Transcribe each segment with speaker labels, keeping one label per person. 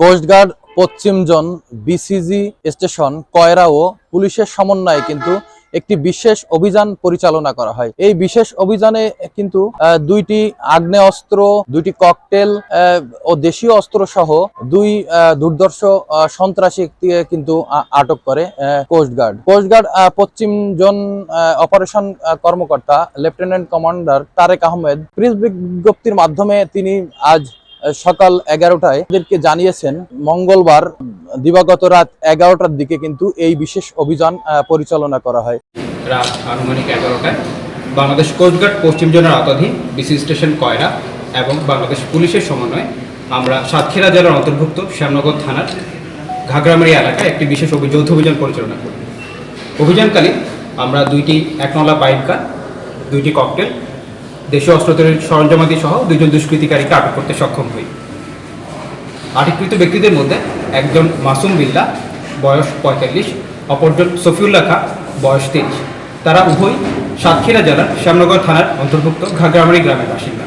Speaker 1: Coast guard পশ্চিম zone BCG station Koyra ও পুলিশের সমন্বয়ে কিন্তু একটি বিশেষ অভিযান পরিচালনা করা হয়। এই বিশেষ অভিযানে কিন্তু দুইটি আগ্নেয়াস্ত্র দুইটি ককটেল ও দেশীয় অস্ত্র সহ দুই আহ, সন্ত্রাসীকে কিন্তু আটক করে কোস্টগার্ড কোস্টগার্ড পশ্চিম জোন অপারেশন কর্মকর্তা lieutenant commander Tareq Ahmed press বিজ্ঞপ্তির মাধ্যমে তিনি আজ সকাল এগারোটায় তাদেরকে জানিয়েছেন, মঙ্গলবার দিবাগত রাত এগারোটার দিকে কিন্তু এই বিশেষ অভিযান পরিচালনা করা হয়।
Speaker 2: রাত আনুমানিক এগারোটায় বাংলাদেশ কোস্টগার্ড পশ্চিম জোনের আওতাধীন বিসি স্টেশন কয়রা এবং বাংলাদেশ পুলিশের সমন্বয়ে আমরা সাতক্ষীরা জেলার অন্তর্ভুক্ত শ্যামনগর থানার ঘাগরামারি এলাকায় একটি বিশেষ যৌথ অভিযান পরিচালনা করি। অভিযানকালীন আমরা দুইটি একনলা পাইপ গান, দুইটি ককটেল দেশীয় অস্ত্র তৈরির সরঞ্জামাদি সহ দুইজন দুষ্কৃতিকারীকে আটক করতে সক্ষম হই। আটককৃত ব্যক্তিদের মধ্যে একজন মাসুম বিল্লা, বয়স পঁয়তাল্লিশ, অপরজন সফিউল্লাহ খা, বয়স তেইশ। তারা উভয় সাতক্ষীরা জেলার শ্যামনগর থানার অন্তর্ভুক্ত ঘাগরামারি গ্রামের বাসিন্দা।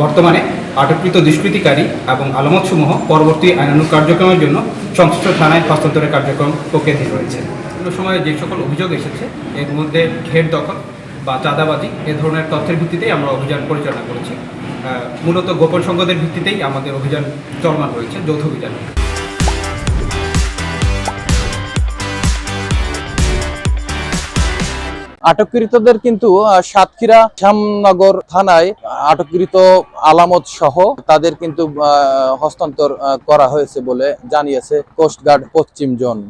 Speaker 2: বর্তমানে আটককৃত দুষ্কৃতিকারী এবং আলামতসমূহ পরবর্তী আইনানুগ কার্যক্রমের জন্য সংশ্লিষ্ট থানায় হস্তান্তরের কার্যক্রম প্রক্রিয়াধীন রয়েছে। বিভিন্ন সময়ে যে সকল অভিযোগ এসেছে, এর মধ্যে ঘের দখল বা চাঁদাবাজি, এ ধরনের তথ্যের ভিত্তিতেই আমরা অভিযান পরিচালনা করেছি। মূলত গোপন সংবাদের ভিত্তিতেই আমাদের অভিযান চলমান রয়েছে, যৌথ অভিযান।
Speaker 1: আটককৃতদের কিন্তু সাতক্ষীরা শ্যামনগর থানায় আটককৃত আলামত সহ তাদের কিন্তু হস্তান্তর করা হয়েছে বলে জানিয়েছে কোস্টগার্ড পশ্চিম জোন